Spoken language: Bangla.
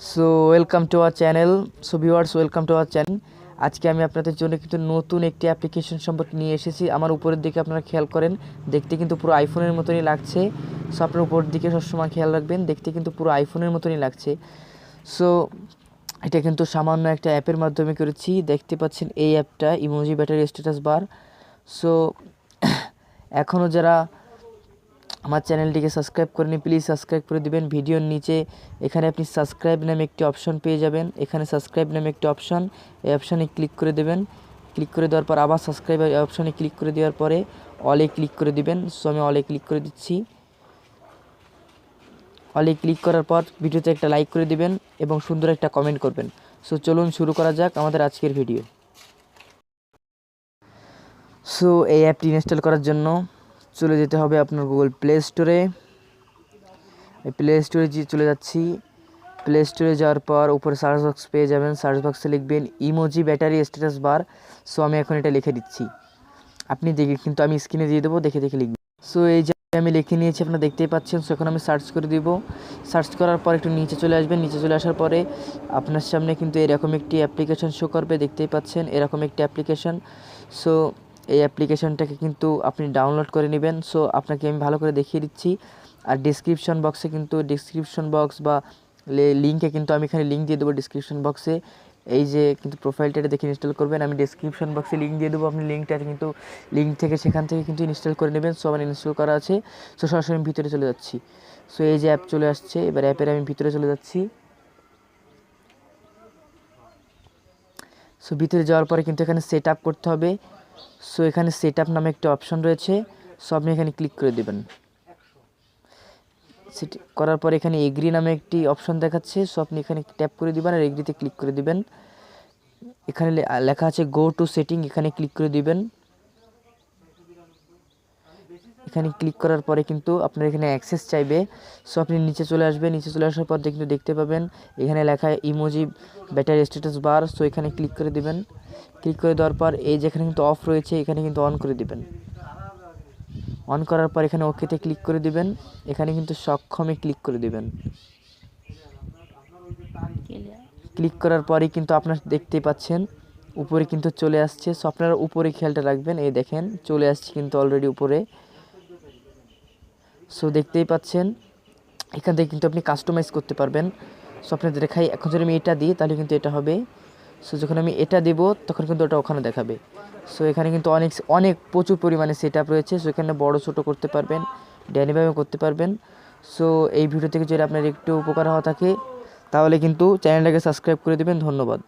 So welcome to our channel so viewers welcome to our channel আজকে আমি আপনাদের জন্য কিন্তু নতুন একটি অ্যাপ্লিকেশন সম্পর্কে নিয়ে এসেছি। আমার উপরের দিকে আপনারা খেয়াল করেন, দেখতে কিন্তু পুরো আইফোনের মতনই লাগছে। সো আপনার উপরের দিকে সবসময় খেয়াল রাখবেন, দেখতে কিন্তু পুরো আইফোনের মতনই লাগছে। সো এটা কিন্তু সামান্য একটা অ্যাপের মাধ্যমে করেছি। দেখতে পাচ্ছেন এই অ্যাপটা emoji battery status bar so এখনও যারা আমার চ্যানেলটিকে সাবস্ক্রাইব করেনি প্লিজ সাবস্ক্রাইব করে দিবেন। ভিডিওর নিচে এখানে আপনি সাবস্ক্রাইব নামে একটি অপশন পেয়ে যাবেন। এখানে সাবস্ক্রাইব নামে একটি অপশন। এই অপশানে ক্লিক করে দেবেন। ক্লিক করে দেওয়ার পর আবার সাবস্ক্রাইব অপশানে ক্লিক করে দেওয়ার পরে অলে ক্লিক করে দিবেন। সো আমি অলে ক্লিক করে দিচ্ছি। অলে ক্লিক করার পর ভিডিওতে একটা লাইক করে দিবেন এবং সুন্দর একটা কমেন্ট করবেন। সো চলুন শুরু করা যাক আমাদের আজকের ভিডিও। সো এই অ্যাপটি ইনস্টল করার জন্য চলে যেতে হবে আপনার গুগল প্লে স্টোরে প্লে স্টোরে যে চলে যাচ্ছি। প্লে স্টোরে যাওয়ার পর উপরে সার্চ বক্স পেয়ে যাবেন। সার্চ বক্সে লিখবেন emoji battery status bar so আমি এখন এটা লিখে দিচ্ছি। আপনি দেখে কিন্তু আমি স্ক্রিনে দিয়ে দেবো, দেখে দেখে লিখবেন। সো এই যে আমি লিখে নিয়েছি, আপনারা দেখতেই পাচ্ছেন। সো এখন আমি সার্চ করে দিব। সার্চ করার পর একটু নিচে চলে আসবেন। নিচে চলে আসার পরে আপনার সামনে কিন্তু এরকম একটি অ্যাপ্লিকেশন শো করবে, দেখতেই পাচ্ছেন। এরকম একটি অ্যাপ্লিকেশন সো এই অ্যাপ্লিকেশনটাকে কিন্তু আপনি ডাউনলোড করে নেবেন। সো আপনাকে আমি ভালো করে দেখিয়ে দিচ্ছি। আর ডিসক্রিপশন বক্সে কিন্তু ডিসক্রিপশন বক্স বা লিঙ্কে কিন্তু আমি এখানে লিঙ্ক দিয়ে দেবো ডিসক্রিপশন বক্সে এই যে কিন্তু প্রোফাইলটা দেখে ইনস্টল করবেন। আমি ডিসক্রিপশন বক্সে লিঙ্ক দিয়ে দেবো। আপনি লিঙ্কটা কিন্তু লিঙ্ক থেকে সেখান থেকে কিন্তু ইনস্টল করে নেবেন। সো আমার ইনস্টল করা আছে। সো সরাসরি আমি ভিতরে চলে যাচ্ছি। সো এই যে অ্যাপ চলে আসছে। এবার অ্যাপের আমি ভিতরে চলে যাচ্ছি। সো ভিতরে যাওয়ার পরে কিন্তু এখানে সেট আপ করতে হবে। সো এখানে সেট আপ নামে একটা অপশন রয়েছে। সো আপনি এখানে ক্লিক করে দেবেন। সেট করার পর এখানে এগ্রি নামে একটি অপশন দেখাচ্ছে। সো আপনি এখানে ট্যাপ করে দিবেন আর এগ্রিতে ক্লিক করে দিবেন। এখানে লেখা আছে গো টু সেটিং এখানে ক্লিক করে দিবেন। এখানে ক্লিক করার পরে কিন্তু আপনার এখানে অ্যাক্সেস চাইবে। সো আপনি নিচে চলে আসবেন। নিচে চলে আসার পর কিন্তু দেখতে পাবেন, এখানে লেখা emoji battery status bar so এখানে ক্লিক করে দিবেন। ক্লিক করে দেওয়ার পর এই যেখানে কিন্তু অফ রয়েছে, এখানে কিন্তু অন করে দিবেন। অন করার পর এখানে ওকেতে ক্লিক করে দিবেন, এখানে কিন্তু সক্ষমে ক্লিক করে দিবেন। ক্লিক করার পরেই কিন্তু আপনার দেখতেই পাচ্ছেন, উপরে কিন্তু চলে আসছে। সো আপনারা উপরে খেয়ালটা রাখবেন, এই দেখেন, চলে আসছে কিন্তু অলরেডি উপরে। সো দেখতেই পাচ্ছেন, এখান থেকে কিন্তু আপনি কাস্টমাইজ করতে পারবেন। সো আপনাদের দেখাই, এখন যদি আমি এটা দিই, তাহলে কিন্তু এটা হবে সো যখন আমি এটা দেব, তখন কিন্তু ওটা ওখানে দেখাবে। সো এখানে কিন্তু অনেক অনেক প্রচুর পরিমাণে সেট আপ রয়েছে। সো এখানে বড়ো, ছোটো করতে পারবেন ড্যানিভাবে করতে পারবেন। সো এই ভিডিও থেকে যদি আপনার একটু উপকার হওয়া থাকে, তাহলে কিন্তু চ্যানেলটাকে সাবস্ক্রাইব করে দেবেন। ধন্যবাদ।